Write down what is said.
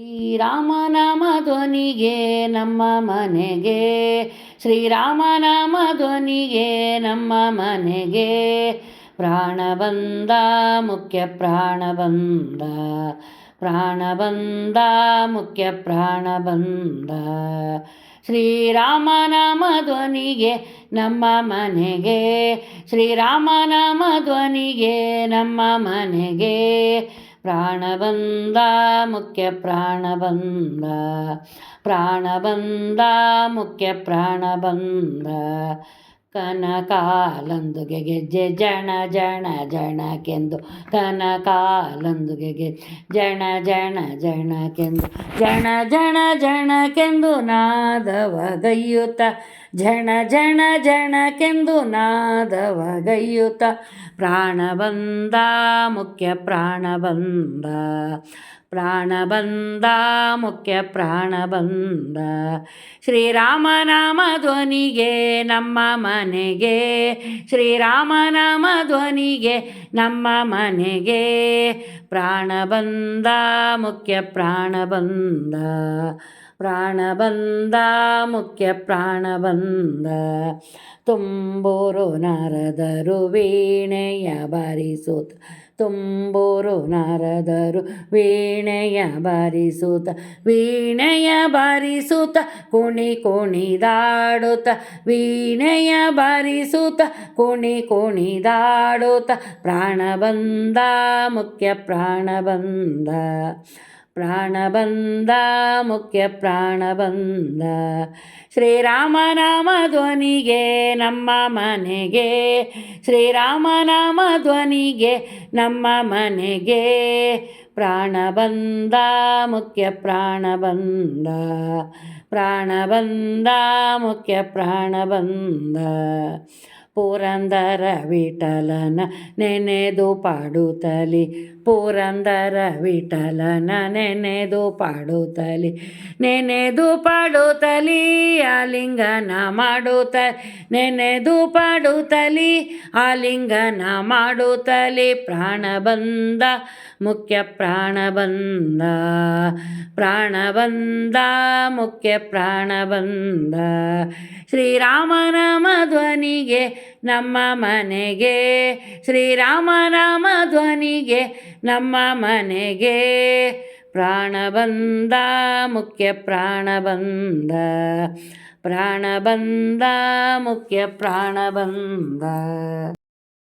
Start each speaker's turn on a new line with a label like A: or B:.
A: ಶ್ರೀರಾಮನಾಮ ಧ್ವನಿಗೆ ನಮ್ಮ ಮನೆಗೆ. ಶ್ರೀರಾಮನಾಮ ಧ್ವನಿಗೆ ನಮ್ಮ ಮನೆಗೆ. ಪ್ರಾಣ ಬಂದ ಮುಖ್ಯ ಪ್ರಾಣ ಬಂದ ಪ್ರಾಣ ಬಂದ ಮುಖ್ಯ ಪ್ರಾಣ ಬಂದ ಶ್ರೀರಾಮನಾಮ ಧ್ವನಿಗೆ ನಮ್ಮ ಮನೆಗೆ. ಶ್ರೀರಾಮನಾಮ ಧ್ವನಿಗೆ ನಮ್ಮ ಮನೆಗೆ. ಪ್ರಾಣ ಬಂದ ಮುಖ್ಯ ಪ್ರಾಣ ಬಂದ ಮುಖ್ಯ ಪ್ರಾಣ ಬಂದ ಕನಕಾಲಂದುಗೆ ಗೆಜ್ಜೆ ಜಣ ಜಣ ಜಣಕೆಂದು ಕನಕಾಲಂದು ಗೆ ಜಣ ಜಣ ಜಣಕೆಂದು ಜಣ ಜಣ ಜಣಕೆಂದು ನಾದವ ಗೈಯುತ. ಜಣ ಜಣ ಜಣಕೆಂದು ನಾದವ ಗೈಯುತ. ಪ್ರಾಣ ಬಂದ ಮುಖ್ಯ ಪ್ರಾಣ ಬಂದ. ಪ್ರಾಣ ಬಂದ ಮುಖ್ಯ ಪ್ರಾಣಬಂಧ ಶ್ರೀರಾಮನಾಮ ಧ್ವನಿಗೆ ನಮ್ಮ ಮನೆಗೆ ಶ್ರೀರಾಮನಾಮ ಧ್ವನಿಗೆ ನಮ್ಮ ಮನೆಗೆ. ಪ್ರಾಣಬಂಧ ಮುಖ್ಯ ಪ್ರಾಣಬಂಧ ಪ್ರಾಣಬಂಧ ಮುಖ್ಯ ಪ್ರಾಣಬಂಧ ತುಂಬೂರು ನರದರು ವೀಣೆಯ ಬಾರಿಸುತ್ತ ತುಂಬೂರು ನಾರದರು, ವೀಣೆಯ ಬಾರಿಸುತ್ತ ವೀಣೆಯ ಬಾರಿಸುತ್ತ, ಕುಣಿ ಕುಣಿದಾಡುತ್ತ ವೀಣೆಯ ಬಾರಿಸುತ್ತ, ಕುಣಿ ಕುಣಿದಾಡುತ್ತ ಪ್ರಾಣ ಬಂದ ಮುಖ್ಯ ಪ್ರಾಣ ಬಂದ. ಪ್ರಾಣ ಬಂದ ಮುಖ್ಯ ಪ್ರಾಣಬಂಧ ಶ್ರೀರಾಮನಾಮ ಧ್ವನಿಗೆ ನಮ್ಮ ಮನೆಗೆ ಶ್ರೀರಾಮನಾಮ ಧ್ವನಿಗೆ ನಮ್ಮ ಮನೆಗೆ. ಪ್ರಾಣಬಂಧ ಮುಖ್ಯ ಪ್ರಾಣಬಂಧ ಪ್ರಾಣಬಂಧ ಮುಖ್ಯ ಪ್ರಾಣ ಬಂದ ಪುರಂದರ ವಿಠಲನ ನೆನೆದು ಪಾಡುತ್ತಲಿ. ಪುರಂದರ ವಿಠಲನ ನೆನೆದು ಪಾಡುತ್ತಲಿ. ನೆನೆದು ಪಾಡುತ್ತಲಿ, ಆಲಿಂಗನ ಮಾಡುತ್ತ ನೆನೆದು ಪಾಡುತ್ತಲಿ, ಆಲಿಂಗನ ಮಾಡುತ್ತಲಿ. ಪ್ರಾಣ ಬಂದ, ಮುಖ್ಯ ಪ್ರಾಣ ಬಂದ. ಪ್ರಾಣ ಬಂದ, ಮುಖ್ಯ ಪ್ರಾಣ ಬಂದ. ಶ್ರೀರಾಮನಾಮ ಧ್ವನಿಗೆ ನಮ್ಮ ಮನೆಗೆ. ಶ್ರೀರಾಮನಾಮ ಧ್ವನಿಗೆ ನಮ್ಮ ಮನೆಗೆ. ಪ್ರಾಣ ಬಂದ, ಮುಖ್ಯ ಪ್ರಾಣ ಬಂದ. ಪ್ರಾಣ ಬಂದ, ಮುಖ್ಯ ಪ್ರಾಣ ಬಂದ.